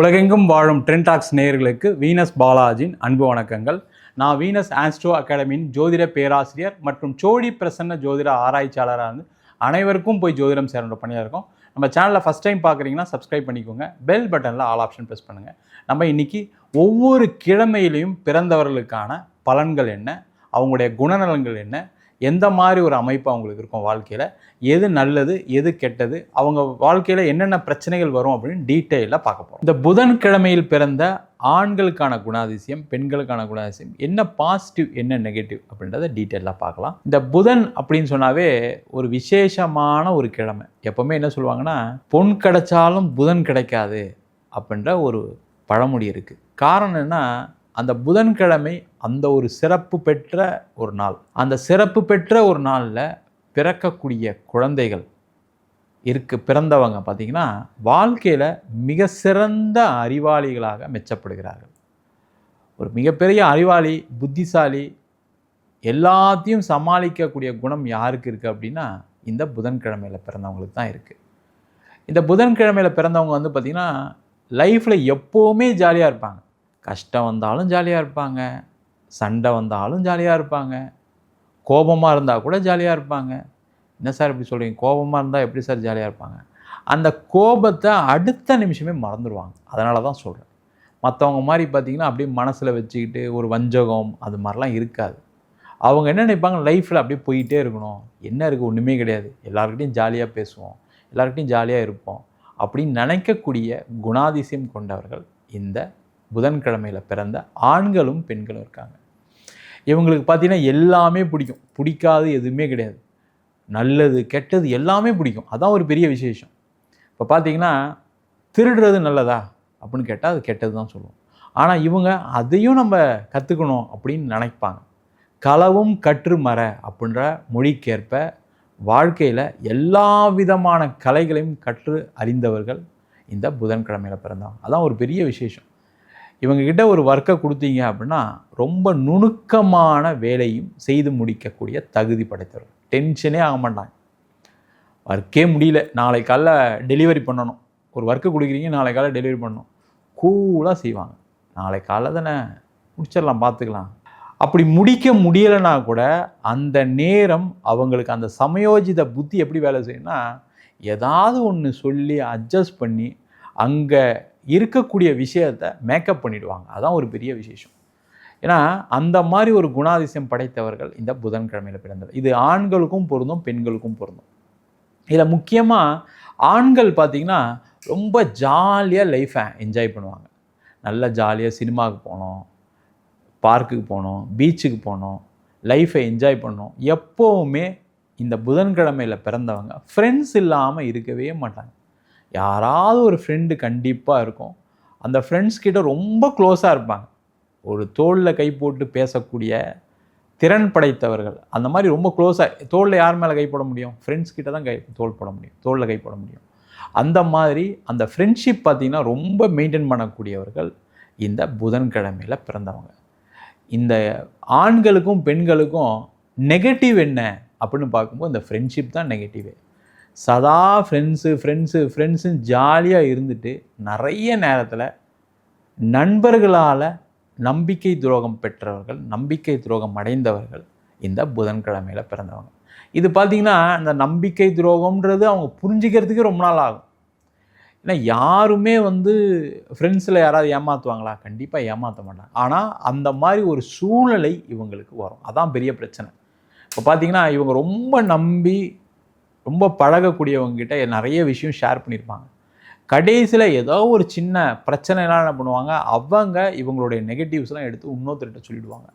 உலகெங்கும் வாழும் ட்ரெண்டாக்ஸ் நேயர்களுக்கு வீனஸ் பாலாஜின் அன்பு வணக்கங்கள். நான் வீனஸ் ஆன்ஸ்டோ அகாடமியின் ஜோதிட பேராசிரியர் மற்றும் சோழி பிரசன்ன ஜோதிட ஆராய்ச்சியாளராக இருந்து அனைவருக்கும் போய் ஜோதிடம் சேரன்ற பண்ணியாக இருக்கோம் நம்ம சேனலில் ஃபஸ்ட் டைம் பார்க்குறீங்கன்னா சப்ஸ்கிரைப் பண்ணிக்கோங்க. பெல் பட்டனில் ஆல் ஆப்ஷன் ப்ரெஸ் பண்ணுங்கள் நம்ம இன்னைக்கு ஒவ்வொரு கிழமையிலையும் பிறந்தவர்களுக்கான பலன்கள் என்ன? அவங்களுடைய குணநலன்கள் என்ன? எந்த மாதிரி ஒரு அமைப்பு அவங்களுக்கு இருக்கும் வாழ்க்கையில்? எது நல்லது எது கெட்டது? அவங்க வாழ்க்கையில் என்னென்ன பிரச்சனைகள் வரும் அப்படின்னு டீட்டெயிலாக பார்க்க போகிறோம் இந்த புதன்கிழமையில் பிறந்த ஆண்களுக்கான குணாதிசயம் பெண்களுக்கான குணாதிசயம் என்ன பாசிட்டிவ் என்ன நெகட்டிவ் அப்படின்றத டீட்டெயிலாக பார்க்கலாம். இந்த புதன் அப்படின்னு சொன்னாவே ஒரு விசேஷமான ஒரு கிழமை. எப்போவுமே என்ன சொல்லுவாங்கன்னா பொன் கிடைச்சாலும் புதன் கிடைக்காது அப்படின்ற ஒரு பழமொழி இருக்குது காரணம் என்ன அந்த புதன்கிழமை அந்த ஒரு சிறப்பு பெற்ற ஒரு நாள். அந்த சிறப்பு பெற்ற ஒரு நாளில் பிறக்கக்கூடிய குழந்தைகள் இருக்கு பிறந்தவங்க பார்த்திங்கன்னா வாழ்க்கையில் மிக சிறந்த அறிவாளிகளாக மெச்சப்படுகிறார்கள். ஒரு மிகப்பெரிய அறிவாளி புத்திசாலி எல்லாத்தையும் சமாளிக்கக்கூடிய குணம் யாருக்கு இருக்குது அப்படின்னா இந்த புதன்கிழமையில் பிறந்தவங்களுக்கு தான் இருக்குது இந்த புதன்கிழமையில் பிறந்தவங்க வந்து பார்த்திங்கன்னா லைஃப்பில் எப்போவுமே ஜாலியாக இருப்பாங்க. கஷ்டம் வந்தாலும் ஜாலியாக இருப்பாங்க. சண்டை வந்தாலும் ஜாலியாக இருப்பாங்க. கோபமாக இருந்தால் கூட ஜாலியாக இருப்பாங்க. என்ன சார் இப்படி சொல்கிறீங்க கோபமாக இருந்தால் எப்படி சார் ஜாலியாக இருப்பாங்க? அந்த கோபத்தை அடுத்த நிமிஷமே மறந்துடுவாங்க அதனால தான் சொல்கிறேன் மற்றவங்க மாதிரி பார்த்திங்கன்னா அப்படியே மனசில் வச்சுக்கிட்டு ஒரு வஞ்சகம் அது மாதிரிலாம் இருக்காது. அவங்க என்ன நினைப்பாங்க? லைஃப்பில் அப்படியே போயிட்டே இருக்கணும். என்ன இருக்குது ஒன்றுமே கிடையாது. எல்லாருக்கிட்டையும் ஜாலியாக பேசுவோம். எல்லாருக்கிட்டையும் ஜாலியாக இருப்போம். அப்படின்னு நினைக்கக்கூடிய குணாதிசயம் கொண்டவர்கள் இந்த புதன்கிழமையில் பிறந்த ஆண்களும் பெண்களும் இருக்காங்க. இவங்களுக்கு பார்த்தீங்கன்னா எல்லாமே பிடிக்கும். பிடிக்காது எதுவுமே கிடையாது. நல்லது கெட்டது எல்லாமே பிடிக்கும். அதான் ஒரு பெரிய விசேஷம். இப்போ பார்த்தீங்கன்னா திருடுறது நல்லதா? அப்படின்னு கேட்டால் அது கெட்டது தான் சொல்லுவோம். ஆனால் இவங்க அதையும் நம்ம கற்றுக்கணும் அப்படின்னு நினைப்பாங்க. களவும் கற்று மர அப்படின்ற மொழிக்கேற்ப வாழ்க்கையில் எல்லா விதமான கலைகளையும் கற்று அறிந்தவர்கள் இந்த புதன்கிழமையில் பிறந்தவங்க. அதான் ஒரு பெரிய விசேஷம். இவங்கக்கிட்ட ஒரு ஒர்க்கை கொடுத்தீங்க அப்படின்னா ரொம்ப நுணுக்கமான வேலையும் செய்து முடிக்கக்கூடிய தகுதி படைத்தவர்கள் டென்ஷனே ஆக மாட்டாங்க. ஒர்க்கே முடியல. நாளை காலைல டெலிவரி பண்ணணும். ஒரு ஒர்க்கு கொடுக்குறீங்க நாளை காலைல டெலிவரி பண்ணணும். கூலாக செய்வாங்க. நாளை காலைல தானே முடிச்சிடலாம் பார்த்துக்கலாம். அப்படி முடிக்க முடியலைன்னா கூட அந்த நேரம் அவங்களுக்கு அந்த சமயோஜித புத்தி எப்படி வேலை செய்யணும்னா ஏதாவது ஒன்று சொல்லி அட்ஜஸ்ட் பண்ணி அங்கே இருக்கக்கூடிய விஷயத்தை மேக்கப் பண்ணிடுவாங்க. அதான் ஒரு பெரிய விசேஷம். ஏன்னா அந்த மாதிரி ஒரு குணாதிசயம் படைத்தவர்கள் இந்த புதன்கிழமையில் பிறந்தவர். இது ஆண்களுக்கும் பொருந்தும் பெண்களுக்கும் பொருந்தும். இதில் முக்கியமாக ஆண்கள் பார்த்திங்கன்னா ரொம்ப ஜாலியாக லைஃப்பை என்ஜாய் பண்ணுவாங்க. நல்ல ஜாலியாக சினிமாவுக்கு போனோம் பார்க்குக்கு போனோம் பீச்சுக்கு போனோம் லைஃப்பை என்ஜாய் பண்ணோம் எப்போவுமே இந்த புதன்கிழமையில் பிறந்தவங்க ஃப்ரெண்ட்ஸ் இல்லாமல் இருக்கவே மாட்டாங்க. யாராவது ஒரு ஃப்ரெண்டு கண்டிப்பாக இருக்கும். அந்த ஃப்ரெண்ட்ஸ் கிட்ட ரொம்ப க்ளோஸாக இருப்பாங்க. ஒரு தோளில் கை போட்டு பேசக்கூடிய திறன் படைத்தவர்கள். அந்த மாதிரி ரொம்ப க்ளோஸாக தோளில் யார் மேலே கை போட முடியும்? ஃப்ரெண்ட்ஸ் கிட்ட தான் கை தோல் போட முடியும். தோளில் கை போட முடியும். அந்த மாதிரி அந்த ஃப்ரெண்ட்ஷிப் பார்த்திங்கன்னா ரொம்ப மெயின்டைன் பண்ணக்கூடியவர்கள் இந்த புதன்கிழமையில் பிறந்தவங்க. இந்த ஆண்களுக்கும் பெண்களுக்கும் நெகட்டிவ் என்ன? அப்படின்னு பார்க்கும்போது இந்த ஃப்ரெண்ட்ஷிப் தான் நெகட்டிவே சதா ஃப்ரெண்ட்ஸு ஃப்ரெண்ட்ஸு ஃப்ரெண்ட்ஸுன்னு ஜாலியாக இருந்துட்டு நிறைய நேரத்தில் நண்பர்களால் நம்பிக்கை துரோகம் பெற்றவர்கள் நம்பிக்கை துரோகம் அடைந்தவர்கள் இந்த புதன்கிழமையில் பிறந்தவங்க. இது பார்த்திங்கன்னா இந்த நம்பிக்கை துரோகம்ன்றது அவங்க புரிஞ்சுக்கிறதுக்கே ரொம்ப நாள் ஆகும். ஏன்னா யாருமே வந்து ஃப்ரெண்ட்ஸில் யாராவது ஏமாற்றுவாங்களா கண்டிப்பாக ஏமாற்ற மாட்டாங்க. ஆனால் அந்த மாதிரி ஒரு சூழ்நிலை இவங்களுக்கு வரும். அதான் பெரிய பிரச்சனை. இப்போ பார்த்திங்கன்னா இவங்க ரொம்ப நம்பி ரொம்ப பழகக்கூடியவங்ககிட்ட நிறைய விஷயம் ஷேர் பண்ணியிருப்பாங்க கடைசியில் ஏதோ ஒரு சின்ன பிரச்சனைலாம் என்ன பண்ணுவாங்க? அவங்க இவங்களுடைய நெகட்டிவ்ஸ்லாம் எடுத்து இன்னொருத்தர்கிட்ட சொல்லிடுவாங்க.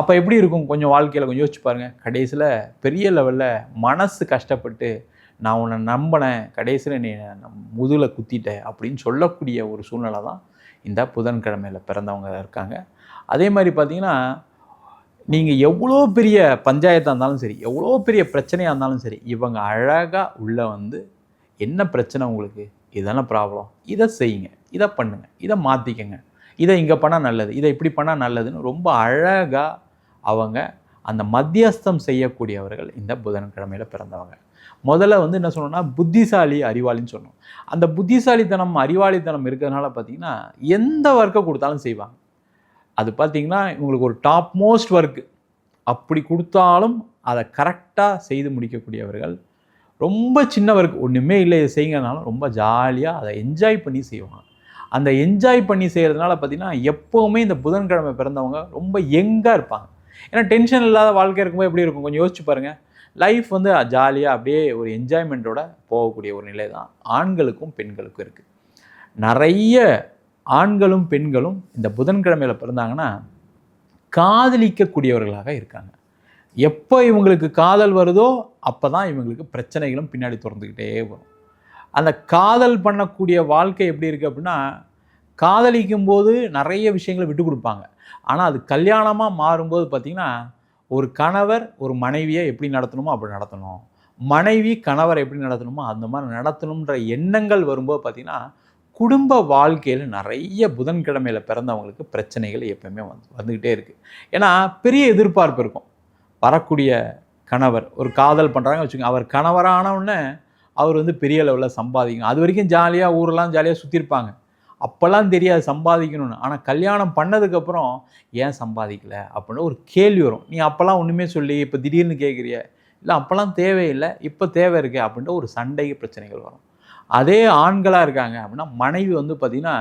அப்போ எப்படி இருக்கும்? கொஞ்சம் வாழ்க்கையில் கொஞ்சம் யோசிச்சு பாருங்கள் கடைசியில் பெரிய லெவலில் மனசு கஷ்டப்பட்டு நான் உன்னை நம்பினேன். கடைசியில் நீ முதுகில் குத்திட்ட அப்படின்னு சொல்லக்கூடிய ஒரு சூழ்நிலை தான் இந்த புதன்கிழமையில் பிறந்தவங்க இருக்காங்க. அதே மாதிரி பார்த்திங்கன்னா நீங்கள் எவ்வளோ பெரிய பஞ்சாயத்தாக இருந்தாலும் சரி எவ்வளோ பெரிய பிரச்சனையாக இருந்தாலும் சரி இவங்க அழகாக உள்ளே வந்து என்ன பிரச்சனை உங்களுக்கு? இதென்ன ப்ராப்ளம் இதை செய்யுங்க. இதை பண்ணுங்கள் இதை மாற்றிக்கங்க இதை இங்கே பண்ணால் நல்லது. இதை இப்படி பண்ணால் நல்லதுன்னு ரொம்ப அழகாக அவங்க அந்த மத்தியஸ்தம் செய்யக்கூடியவர்கள் இந்த புதன்கிழமையில் பிறந்தவங்க. முதல்ல வந்து என்ன சொன்னோம்னா புத்திசாலி அறிவாளின்னு சொன்னோம் அந்த புத்திசாலித்தனம் அறிவாளித்தனம் இருக்கிறதுனால பார்த்தீங்கன்னா எந்த ஒர்க்கை கொடுத்தாலும் செய்வாங்க. அது பார்த்தீங்கன்னா இவங்களுக்கு ஒரு டாப் மோஸ்ட் ஒர்க்கு அப்படி கொடுத்தாலும் அதை கரெக்டாக செய்து முடிக்கக்கூடியவர்கள். ரொம்ப சின்ன ஒர்க் ஒன்றுமே இல்லை இதை செய்யுங்கனாலும் ரொம்ப ஜாலியாக அதை என்ஜாய் பண்ணி செய்வாங்க. அந்த என்ஜாய் பண்ணி செய்கிறதுனால பார்த்தீங்கன்னா எப்போவுமே இந்த புதன்கிழமை பிறந்தவங்க ரொம்ப யங்காக இருப்பாங்க. ஏன்னா டென்ஷன் இல்லாத வாழ்க்கை இருக்கும்போது எப்படி இருக்கும்? கொஞ்சம் யோசிச்சு பாருங்கள் லைஃப் வந்து ஜாலியாக அப்படியே ஒரு என்ஜாய்மெண்ட்டோட போகக்கூடிய ஒரு நிலை தான் ஆண்களுக்கும் பெண்களுக்கும் இருக்குது நிறைய ஆண்களும் பெண்களும் இந்த புதன்கிழமையில் பிறந்தாங்கன்னா காதலிக்கக்கூடியவர்களாக இருக்காங்க. எப்போ இவங்களுக்கு காதல் வருதோ அப்போ தான் இவங்களுக்கு பிரச்சனைகளும் பின்னாடி திறந்துக்கிட்டே வரும். அந்த காதல் பண்ணக்கூடிய வாழ்க்கை எப்படி இருக்குது அப்படின்னா காதலிக்கும் போது நிறைய விஷயங்களை விட்டு கொடுப்பாங்க. ஆனால் அது கல்யாணமாக மாறும்போது பார்த்திங்கன்னா ஒரு கணவர் ஒரு மனைவியை எப்படி நடத்தணுமோ அப்படி நடத்தணும். மனைவி கணவரை எப்படி நடத்தணுமோ அந்த மாதிரி நடத்தணுன்ற எண்ணங்கள் வரும்போது பார்த்திங்கன்னா குடும்ப வாழ்க்கையில் நிறைய புதன்கிழமையில் பிறந்தவங்களுக்கு பிரச்சனைகள் எப்பவுமே வந்து வந்துக்கிட்டே இருக்குது ஏன்னா பெரிய எதிர்பார்ப்பு இருக்கும். வரக்கூடிய கணவர் ஒரு காதல் பண்ணுறாங்க வச்சுக்கோங்க அவர் கணவரானவுடனே அவர் வந்து பெரிய லெவலில் சம்பாதிக்கணும். அது வரைக்கும் ஜாலியாக ஊரெல்லாம் ஜாலியாக சுற்றிருப்பாங்க அப்போல்லாம் தெரியாது சம்பாதிக்கணும்னு. ஆனால் கல்யாணம் பண்ணதுக்கப்புறம் ஏன் சம்பாதிக்கலை அப்படின்னு ஒரு கேள்வி வரும். நீ அப்போல்லாம் ஒன்றுமே சொல்லி இப்போ திடீர்னு கேட்குறிய? இல்லை அப்போல்லாம் தேவையில்லை இப்போ தேவை இருக்கே அப்படின்ட்டு ஒரு சண்டை பிரச்சனைகள் வரும். அதே ஆண்களாக இருக்காங்க அப்படின்னா மனைவி வந்து பார்த்திங்கன்னா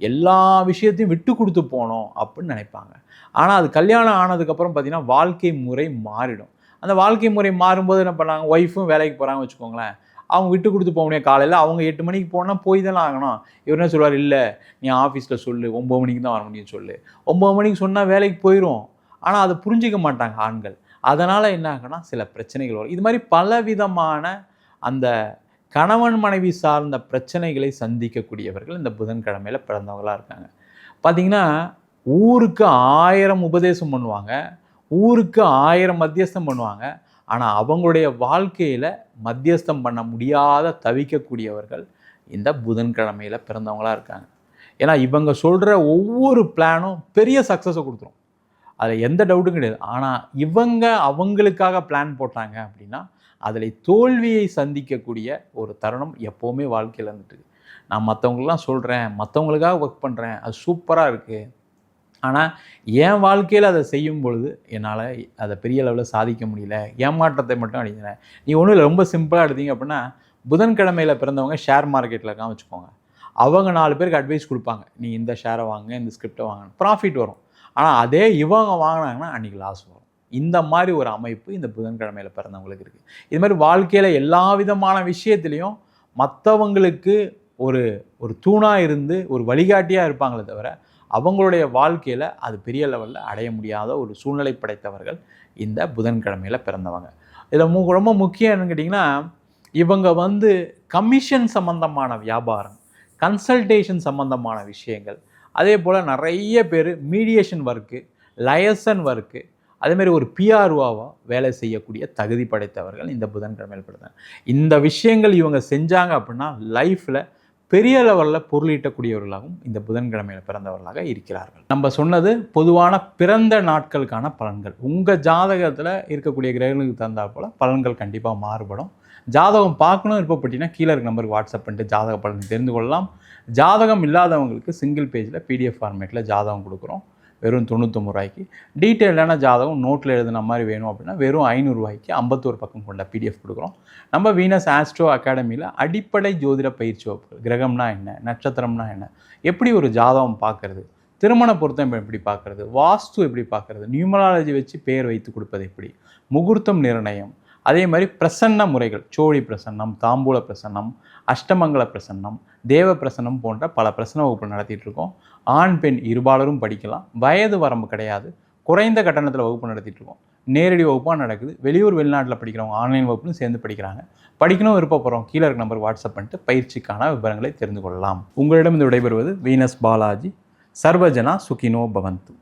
எல்லா விஷயத்தையும் விட்டு கொடுத்து போகணும் அப்படின்னு நினைப்பாங்க. ஆனால் அது கல்யாணம் ஆனதுக்கப்புறம் பார்த்திங்கன்னா வாழ்க்கை முறை மாறிடும். அந்த வாழ்க்கை முறை மாறும்போது என்ன பண்ணாங்க? ஒய்ஃபும் வேலைக்கு போகிறாங்க வச்சுக்கோங்களேன். அவங்க விட்டு கொடுத்து போக முடியாது. காலையில் அவங்க எட்டு மணிக்கு போனால் போய் தானே ஆகணும். இவர் என்ன சொல்வார் இல்லை நீ ஆஃபீஸில் சொல்லு. ஒம்பது மணிக்கு தான் வர முடியும் சொல்லு. ஒம்பது மணிக்கு சொன்னால் வேலைக்கு போயிடும் ஆனால் அதை புரிஞ்சிக்க மாட்டாங்க ஆண்கள். அதனால் என்ன ஆகுனா சில பிரச்சனைகள் வரும். இது மாதிரி பலவிதமான அந்த கணவன் மனைவி சார்ந்த பிரச்சனைகளை சந்திக்கக்கூடியவர்கள் இந்த புதன்கிழமையில் பிறந்தவங்களாக இருக்காங்க. பார்த்தீங்கன்னா ஊருக்கு ஆயிரம் உபதேசம் பண்ணுவாங்க. ஊருக்கு ஆயிரம் மத்தியஸ்தம் பண்ணுவாங்க. ஆனால் அவங்களுடைய வாழ்க்கையில் மத்தியஸ்தம் பண்ண முடியாத தவிக்கக்கூடியவர்கள் இந்த புதன்கிழமையில் பிறந்தவங்களாக இருக்காங்க. ஏன்னா இவங்க சொல்கிற ஒவ்வொரு பிளானும் பெரிய சக்ஸஸை கொடுத்துரும். அதில் எந்த டவுட்டும் கிடையாது. ஆனால் இவங்க அவங்களுக்காக பிளான் போட்டாங்க அப்படின்னா அதில் தோல்வியை சந்திக்கக்கூடிய ஒரு தருணம் எப்போவுமே வாழ்க்கையில் இருந்துட்டு நான் மற்றவங்களுக்குலாம் சொல்கிறேன் மற்றவங்களுக்காக ஒர்க் பண்ணுறேன் அது சூப்பராக இருக்குது ஆனால் என் வாழ்க்கையில் அதை செய்யும் பொழுது என்னால் அதை பெரிய அளவில் சாதிக்க முடியல. ஏமாற்றத்தை மட்டும் அடைஞ்சினேன் நீ ஒன்றும் இல்லை ரொம்ப சிம்பிளாக எடுத்தீங்க அப்படின்னா புதன்கிழமையில் பிறந்தவங்க ஷேர் மார்க்கெட்டில் இருக்கான் வச்சுக்கோங்க. அவங்க நாலு பேருக்கு அட்வைஸ் கொடுப்பாங்க. நீ இந்த ஷேரை வாங்க இந்த ஸ்கிரிப்டை வாங்க ப்ராஃபிட் வரும். ஆனால் அதே இவங்க வாங்கினாங்கன்னா அன்றைக்கி லாஸ் வரும். இந்த மாதிரி ஒரு அமைப்பு இந்த புதன்கிழமையில் பிறந்தவங்களுக்கு இருக்குது இது மாதிரி வாழ்க்கையில் எல்லா விதமான விஷயத்துலேயும் மற்றவங்களுக்கு ஒரு ஒரு தூணாக இருந்து ஒரு வழிகாட்டியாக இருப்பாங்களே தவிர அவங்களுடைய வாழ்க்கையில் அது பெரிய லெவலில் அடைய முடியாத ஒரு சூழ்நிலை படைத்தவர்கள் இந்த புதன்கிழமையில் பிறந்தவங்க. இதில் மு ரொம்ப முக்கியம் என்னன்னு கேட்டிங்கன்னா இவங்க வந்து கமிஷன் சம்மந்தமான வியாபாரம் கன்சல்டேஷன் சம்மந்தமான விஷயங்கள் அதே போல் நிறைய பேர் மீடியேஷன் ஒர்க்கு லயசன் ஒர்க்கு அதேமாதிரி ஒரு பிஆர்ஓவாக வேலை செய்யக்கூடிய தகுதி படைத்தவர்கள் இந்த புதன்கிழமையில் பிறந்தாங்க இந்த விஷயங்கள் இவங்க செஞ்சாங்க அப்படின்னா லைஃப்பில் பெரிய லெவலில் பொருளீட்டக்கூடியவர்களாகவும் இந்த புதன்கிழமையில் பிறந்தவர்களாக இருக்கிறார்கள். நம்ம சொன்னது பொதுவான பிறந்த நாட்களுக்கான பலன்கள். உங்கள் ஜாதகத்தில் இருக்கக்கூடிய கிரகங்களுக்கு தந்தால் போல் பலன்கள் கண்டிப்பாக மாறுபடும். ஜாதகம் பார்க்கணும் விருப்பப்பட்டீங்கன்னா கீழே இருக்க நம்பருக்கு வாட்ஸ்அப் பண்ணிட்டு ஜாதக பலன் தெரிந்து கொள்ளலாம். ஜாதகம் இல்லாதவங்களுக்கு சிங்கிள் பேஜில் பிடிஎஃப் ஃபார்மேட்டில் ஜாதகம் கொடுக்குறோம். வெறும் தொண்ணூத்தொம்பது ரூபாய்க்கு. டீட்டெயிலான ஜாதகம்? நோட்டில் எழுதின மாதிரி வேணும் அப்படின்னா வெறும் ஐநூறுரூவாய்க்கு ஐம்பத்தோரு பக்கம் கொண்ட பிடிஎஃப் கொடுக்குறோம். நம்ம வீனஸ் ஆஸ்ட்ரோ அகாடமியில் அடிப்படை ஜோதிட பயிற்சி வகுப்புகள் கிரகம்னா என்ன நட்சத்திரம்னா என்ன எப்படி ஒரு ஜாதகம் பார்க்குறது திருமண பொருத்தம் எப்படி பார்க்குறது வாஸ்து எப்படி பார்க்குறது நியூமராலஜி வச்சு பெயர் வைத்து கொடுப்பது எப்படி முகூர்த்தம் நிர்ணயம் அதே மாதிரி பிரசன்ன முறைகள் சோழி பிரசன்னம் தாம்பூல பிரசன்னம் அஷ்டமங்கல பிரசன்னம் தேவ பிரசன்னம் போன்ற பல பிரசன்ன வகுப்பு நடத்திட்டு இருக்கோம் ஆண் பெண் இருபாலரும் படிக்கலாம். வயது வரம்பு கிடையாது. குறைந்த கட்டணத்தில் வகுப்பு நடத்திட்டு இருக்கோம் நேரடி வகுப்பாக நடக்குது. வெளியூர் வெளிநாட்டில் படிக்கிறவங்க ஆன்லைன் வகுப்புன்னு சேர்ந்து படிக்கிறாங்க. படிக்கணும் விருப்பப்படுறோம் கீழே இருக்க நம்பருக்கு வாட்ஸ்அப் பண்ணிட்டு பயிற்சிக்கான விவரங்களை தெரிந்து கொள்ளலாம். உங்களிடம் இந்த விடைபெறுவது வீனஸ் பாலாஜி. சர்வஜனா சுகினோ பவந்து.